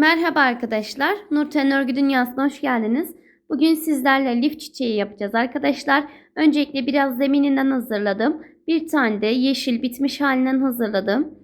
Merhaba arkadaşlar. Nurten Örgü Dünyası'na hoş geldiniz. Bugün sizlerle lif çiçeği yapacağız arkadaşlar. Öncelikle biraz zemininden hazırladım. Bir tane de yeşil bitmiş halinden hazırladım.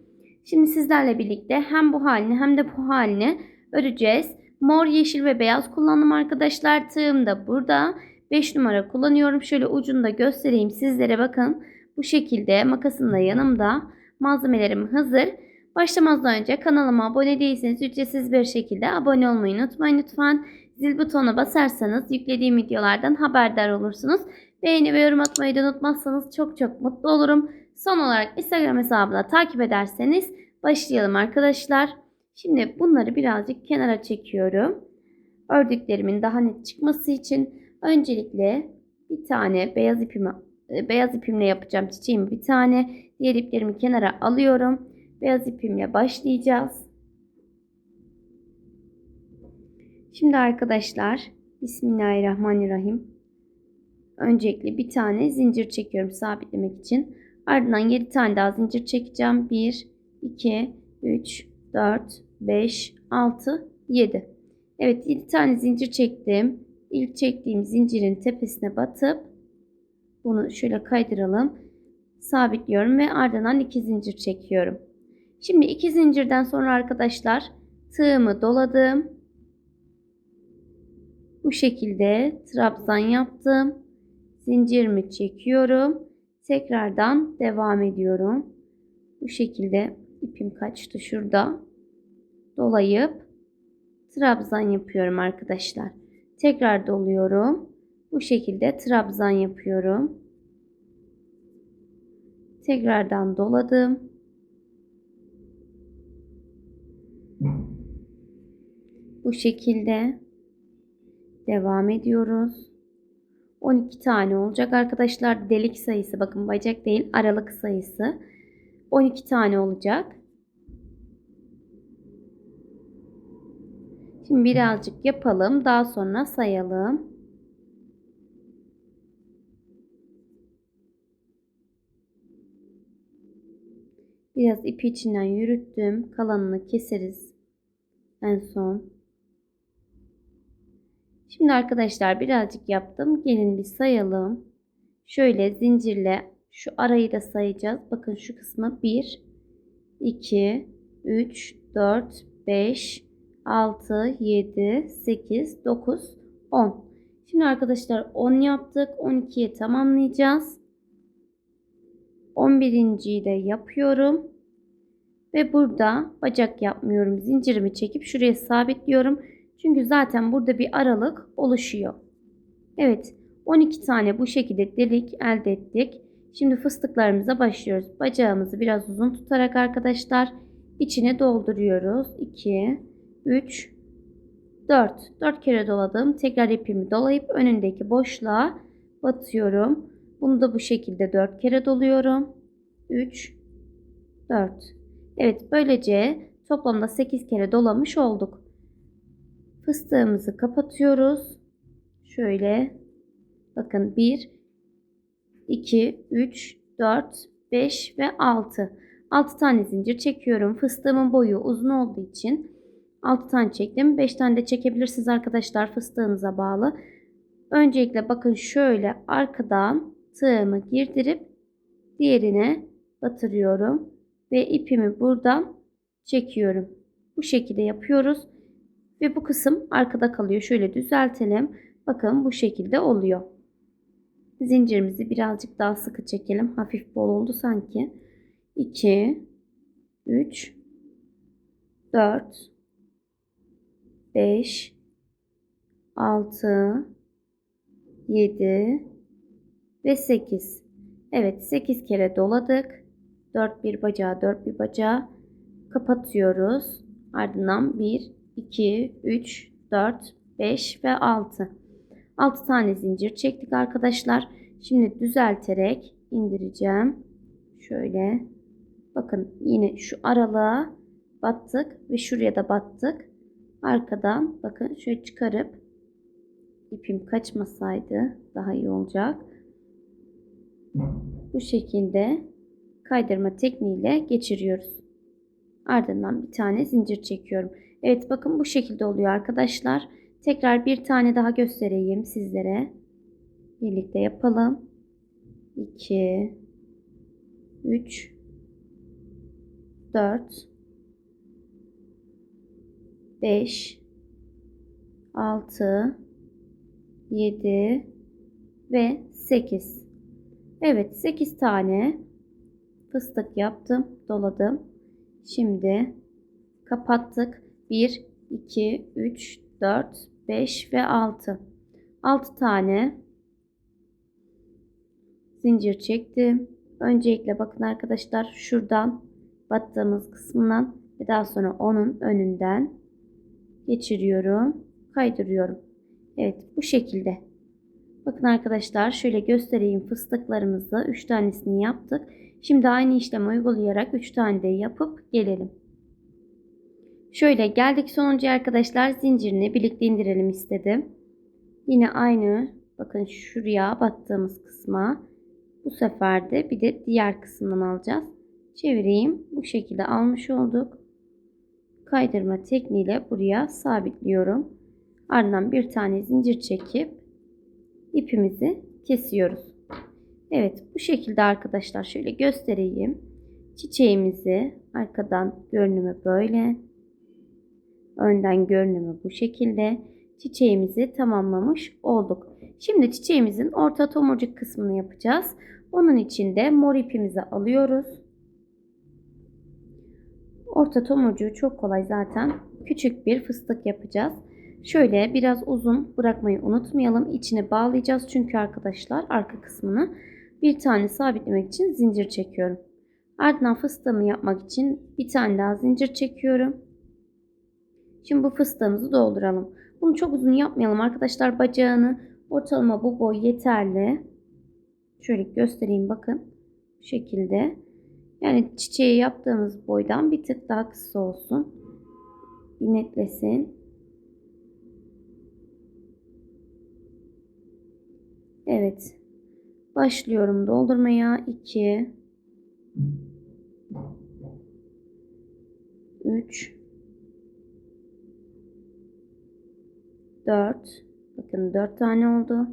Şimdi sizlerle birlikte hem bu halini hem de bu halini öreceğiz. Mor, yeşil ve beyaz kullandım arkadaşlar. Tığım da burada. 5 numara kullanıyorum. Şöyle ucunu da göstereyim sizlere bakın. Bu şekilde makasım da yanımda. Malzemelerim hazır. Başlamadan önce kanalıma abone değilseniz ücretsiz bir şekilde abone olmayı unutmayın lütfen. Zil butonuna basarsanız yüklediğim videolardan haberdar olursunuz. Beğeni ve yorum atmayı da unutmazsanız çok çok mutlu olurum. Son olarak Instagram hesabını takip ederseniz başlayalım arkadaşlar. Şimdi bunları birazcık kenara çekiyorum. Ördüklerimin daha net çıkması için öncelikle bir tane beyaz ipimi e, beyaz ipimle yapacağım çiçeğimi bir tane. Diğer iplerimi kenara alıyorum. Beyaz ipimle başlayacağız. Şimdi arkadaşlar Bismillahirrahmanirrahim. Öncelikle bir tane zincir çekiyorum sabitlemek için. Ardından 7 tane daha zincir çekeceğim. 1, 2, 3, 4, 5, 6, 7. Evet 7 tane zincir çektim. İlk çektiğim zincirin tepesine batıp bunu şöyle kaydıralım. Sabitliyorum ve ardından 2 zincir çekiyorum. Şimdi iki zincirden sonra arkadaşlar tığımı doladım. Bu şekilde trabzan yaptım. Zincirimi çekiyorum. Tekrardan devam ediyorum. Bu şekilde ipim kaçtı şurada. Dolayıp trabzan yapıyorum arkadaşlar. Tekrar doluyorum. Bu şekilde trabzan yapıyorum. Tekrardan doladım. Bu şekilde devam ediyoruz. 12 tane olacak arkadaşlar. Delik sayısı bakın bacak değil aralık sayısı. 12 tane olacak. Şimdi birazcık yapalım. Daha sonra sayalım. Biraz ipi içinden yürüttüm. Kalanını keseriz en son. Şimdi arkadaşlar birazcık yaptım. Gelin bir sayalım. Şöyle zincirle şu arayı da sayacağız. Bakın şu kısmı 1, 2, 3, 4, 5, 6, 7, 8, 9, 10. Şimdi arkadaşlar 10 yaptık. 12'ye tamamlayacağız. 11.yi de yapıyorum. Ve burada bacak yapmıyorum. Zincirimi çekip şuraya sabitliyorum. Çünkü zaten burada bir aralık oluşuyor. Evet 12 tane bu şekilde delik elde ettik. Şimdi fıstıklarımıza başlıyoruz. Bacağımızı biraz uzun tutarak arkadaşlar içine dolduruyoruz. 2, 3, 4. 4 kere doladım. Tekrar ipimi dolayıp önündeki boşluğa batıyorum. Bunu da bu şekilde 4 kere doluyorum. 3, 4. Evet böylece toplamda 8 kere dolamış olduk. Fıstığımızı kapatıyoruz. Şöyle bakın 1 2 3 4 5 ve 6. 6 tane zincir çekiyorum. Fıstığımın boyu uzun olduğu için 6 tane çektim. 5 tane de çekebilirsiniz arkadaşlar fıstığınıza bağlı. Öncelikle bakın şöyle arkadan tığımı girdirip diğerine batırıyorum ve ipimi buradan çekiyorum. Bu şekilde yapıyoruz. Ve bu kısım arkada kalıyor. Şöyle düzeltelim. Bakın bu şekilde oluyor. Zincirimizi birazcık daha sıkı çekelim. Hafif bol oldu sanki. 2 3 4 5 6 7 ve 8. Evet 8 kere doladık. 4 bir bacağı 4 bir bacağı kapatıyoruz. Ardından 1 2 3 4 5 ve 6. 6 tane zincir çektik arkadaşlar. Şimdi düzelterek indireceğim. Şöyle. Bakın yine şu aralığa battık ve şuraya da battık. Arkadan bakın şöyle çıkarıp ipim kaçmasaydı daha iyi olacak. Bu şekilde kaydırma tekniğiyle geçiriyoruz. Ardından bir tane zincir çekiyorum. Evet bakın bu şekilde oluyor arkadaşlar. Tekrar bir tane daha göstereyim sizlere. Birlikte yapalım. 2 3 4 5 6 7 ve 8. Evet 8 tane fıstık yaptım, doladım. Şimdi kapattık. 1 2 3 4 5 ve 6. 6 tane zincir çektim. Öncelikle bakın arkadaşlar şuradan battığımız kısmından ve daha sonra onun önünden geçiriyorum. Kaydırıyorum. Evet bu şekilde. Bakın arkadaşlar şöyle göstereyim fıstıklarımızı 3 tanesini yaptık. Şimdi aynı işlemi uygulayarak 3 tane de yapıp gelelim. Şöyle geldik sonuncu arkadaşlar zincirini birlikte indirelim istedim. Yine aynı bakın şuraya battığımız kısma bu sefer de bir de diğer kısmından alacağız. Çevireyim. Bu şekilde almış olduk. Kaydırma tekniğiyle buraya sabitliyorum. Ardından bir tane zincir çekip ipimizi kesiyoruz. Evet bu şekilde arkadaşlar şöyle göstereyim. Çiçeğimizi arkadan görünümü böyle. Önden görünümü bu şekilde. Çiçeğimizi tamamlamış olduk. Şimdi çiçeğimizin orta tomurcuk kısmını yapacağız. Onun için de mor ipimizi alıyoruz. Orta tomurcuğu çok kolay zaten. Küçük bir fıstık yapacağız. Şöyle biraz uzun bırakmayı unutmayalım. İçine bağlayacağız çünkü arkadaşlar arka kısmını bir tane sabitlemek için zincir çekiyorum. Ardından fıstığımı yapmak için bir tane daha zincir çekiyorum. Şimdi bu fıstığımızı dolduralım. Bunu çok uzun yapmayalım arkadaşlar. Bacağını ortalama bu boy yeterli. Şöyle göstereyim bakın. Bu şekilde. Yani çiçeği yaptığımız boydan bir tık daha kısa olsun. Bir netlesin. Evet. Başlıyorum doldurmaya. 2 3 4 Bakın 4 tane oldu.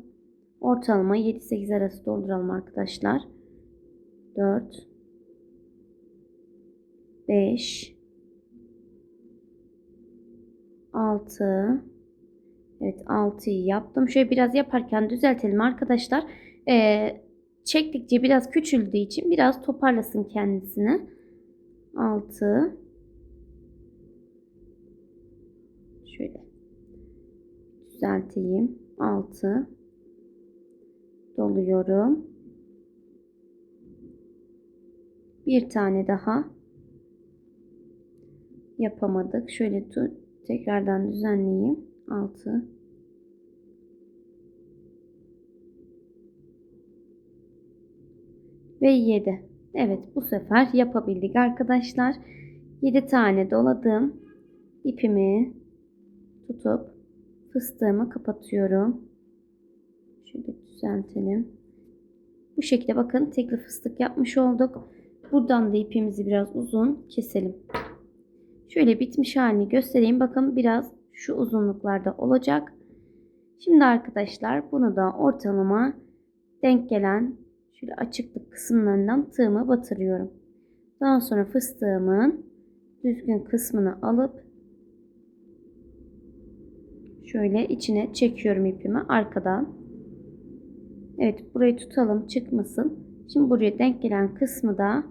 Ortalama 7-8 arası dolduralım arkadaşlar. 4 5 6 Evet 6'yı yaptım. Şöyle biraz yaparken düzeltelim arkadaşlar. Ee, çektikçe biraz küçüldüğü için biraz toparlasın kendisini. 6 Şöyle düzelteyim. 6 doluyorum. Bir tane daha yapamadık. Şöyle tekrardan düzenleyeyim. 6 ve 7. Evet bu sefer yapabildik arkadaşlar. 7 tane doladım. İpimi tutup fıstığımı kapatıyorum. Şöyle düzeltelim. Bu şekilde bakın tekli fıstık yapmış olduk. Buradan da ipimizi biraz uzun keselim. Şöyle bitmiş halini göstereyim. Bakın biraz şu uzunluklarda olacak. Şimdi arkadaşlar bunu da ortalama denk gelen şöyle açıklık kısımlarından tığımı batırıyorum. Daha sonra fıstığımın düzgün kısmını alıp şöyle içine çekiyorum ipimi arkadan. Evet burayı tutalım çıkmasın. Şimdi buraya denk gelen kısmı da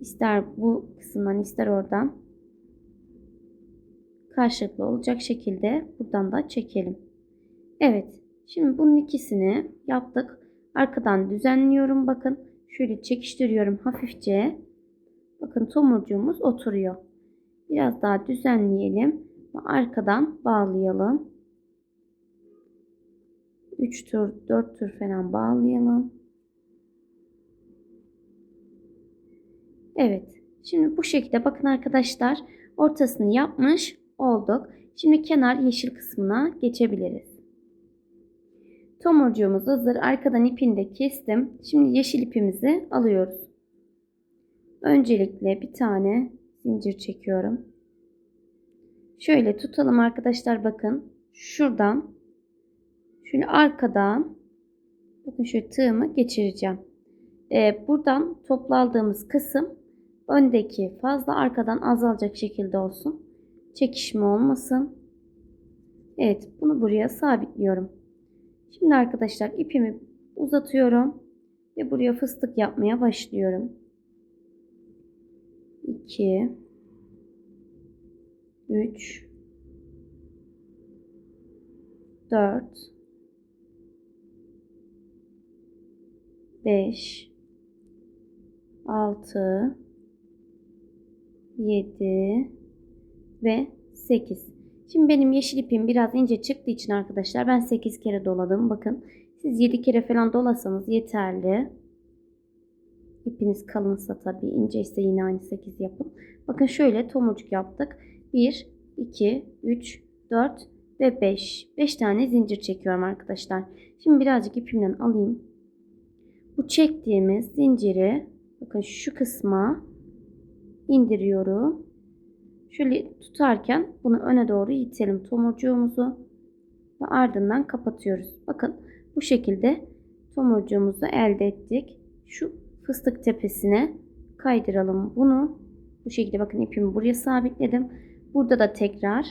ister bu kısımdan ister oradan karşılıklı olacak şekilde buradan da çekelim. Evet şimdi bunun ikisini yaptık. Arkadan düzenliyorum bakın. Şöyle çekiştiriyorum hafifçe. Bakın tomurcuğumuz oturuyor. Biraz daha düzenleyelim. Ve arkadan bağlayalım. 3 tur 4 tur falan bağlayalım. Evet. Şimdi bu şekilde bakın arkadaşlar ortasını yapmış olduk. Şimdi kenar yeşil kısmına geçebiliriz. Tomurcuğumuz hazır. Arkadan ipini de kestim. Şimdi yeşil ipimizi alıyoruz. Öncelikle bir tane zincir çekiyorum. Şöyle tutalım arkadaşlar bakın. Şuradan şöyle arkadan bakın şu tığımı geçireceğim. Ee, buradan topladığımız kısım öndeki fazla arkadan azalacak şekilde olsun. Çekişme olmasın. Evet bunu buraya sabitliyorum. Şimdi arkadaşlar ipimi uzatıyorum ve buraya fıstık yapmaya başlıyorum. 2 3 4 5 6 7 ve 8. Şimdi benim yeşil ipim biraz ince çıktığı için arkadaşlar ben 8 kere doladım. Bakın siz 7 kere falan dolasanız yeterli. İpiniz kalınsa tabii ince ise yine aynı 8 yapın. Bakın şöyle tomurcuk yaptık. 1, 2, 3, 4 ve 5. 5 tane zincir çekiyorum arkadaşlar. Şimdi birazcık ipimden alayım. Bu çektiğimiz zinciri bakın şu kısma indiriyorum. Şöyle tutarken bunu öne doğru itelim tomurcuğumuzu ve ardından kapatıyoruz. Bakın bu şekilde tomurcuğumuzu elde ettik. Şu fıstık tepesine kaydıralım bunu. Bu şekilde bakın ipimi buraya sabitledim. Burada da tekrar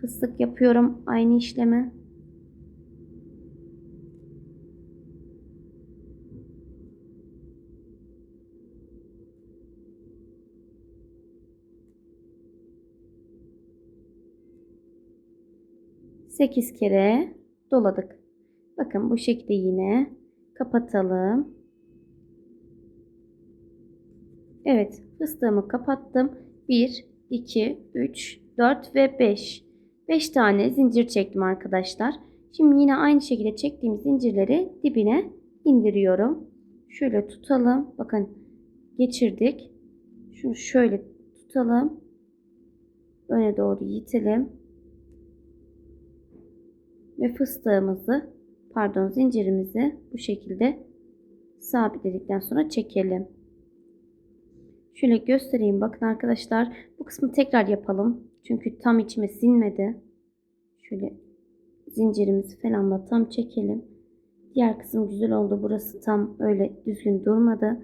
fıstık yapıyorum aynı işlemi. Sekiz kere doladık. Bakın bu şekilde yine kapatalım. Evet fıstığımı kapattım. 1, 2, 3, 4 ve 5. 5 tane zincir çektim arkadaşlar. Şimdi yine aynı şekilde çektiğim zincirleri dibine indiriyorum. Şöyle tutalım. Bakın geçirdik. Şunu şöyle tutalım. Öne doğru yitelim. Ve fıstığımızı pardon zincirimizi bu şekilde sabitledikten sonra çekelim. Şöyle göstereyim. Bakın arkadaşlar bu kısmı tekrar yapalım. Çünkü tam içime sinmedi. Şöyle zincirimizi falan da tam çekelim. Diğer kısım güzel oldu. Burası tam öyle düzgün durmadı.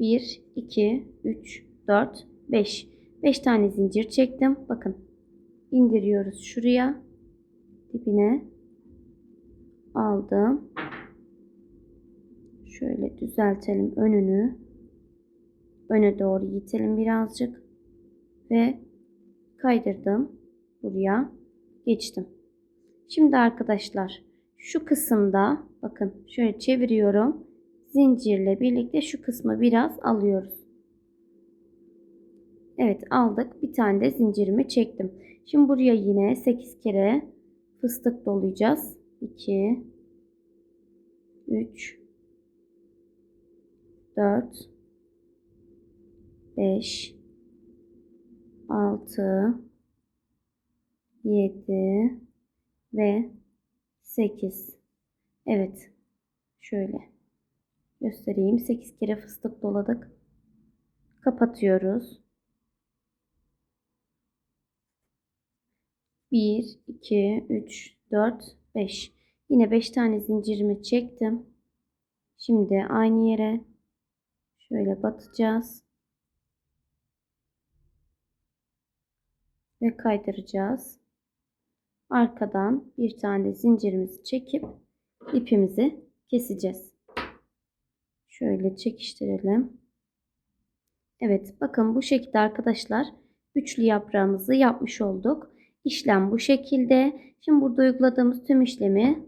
1, 2, 3, 4, 5. 5 tane zincir çektim. Bakın indiriyoruz şuraya. Dibine aldım. Şöyle düzeltelim önünü öne doğru yitelim birazcık ve kaydırdım buraya geçtim. Şimdi arkadaşlar şu kısımda bakın şöyle çeviriyorum. Zincirle birlikte şu kısmı biraz alıyoruz. Evet aldık. Bir tane de zincirimi çektim. Şimdi buraya yine 8 kere fıstık dolayacağız. 2 3 4 5 6 7 ve 8 Evet. Şöyle göstereyim. 8 kere fıstık doladık. Kapatıyoruz. 1 2 3 4 5 yine 5 tane zincirimi çektim şimdi aynı yere şöyle batacağız ve kaydıracağız. Arkadan bir tane zincirimizi çekip ipimizi keseceğiz. Şöyle çekiştirelim. Evet bakın bu şekilde arkadaşlar üçlü yaprağımızı yapmış olduk. İşlem bu şekilde. Şimdi burada uyguladığımız tüm işlemi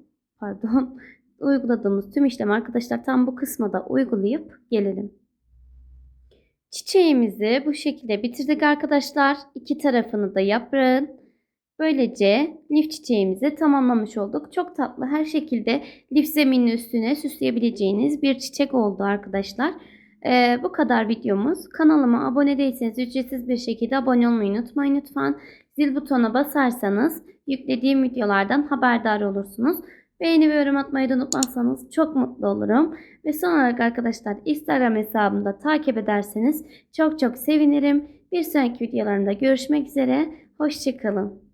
pardon uyguladığımız tüm işlem arkadaşlar tam bu kısma da uygulayıp gelelim. Çiçeğimizi bu şekilde bitirdik arkadaşlar. İki tarafını da yaprağın. Böylece lif çiçeğimizi tamamlamış olduk. Çok tatlı her şekilde lif zeminin üstüne süsleyebileceğiniz bir çiçek oldu arkadaşlar. Ee, bu kadar videomuz. Kanalıma abone değilseniz ücretsiz bir şekilde abone olmayı unutmayın lütfen. Zil butonuna basarsanız yüklediğim videolardan haberdar olursunuz. Beğeni ve yorum atmayı da unutmazsanız çok mutlu olurum. Ve son olarak arkadaşlar Instagram hesabımda takip ederseniz çok çok sevinirim. Bir sonraki videolarımda görüşmek üzere. Hoşçakalın.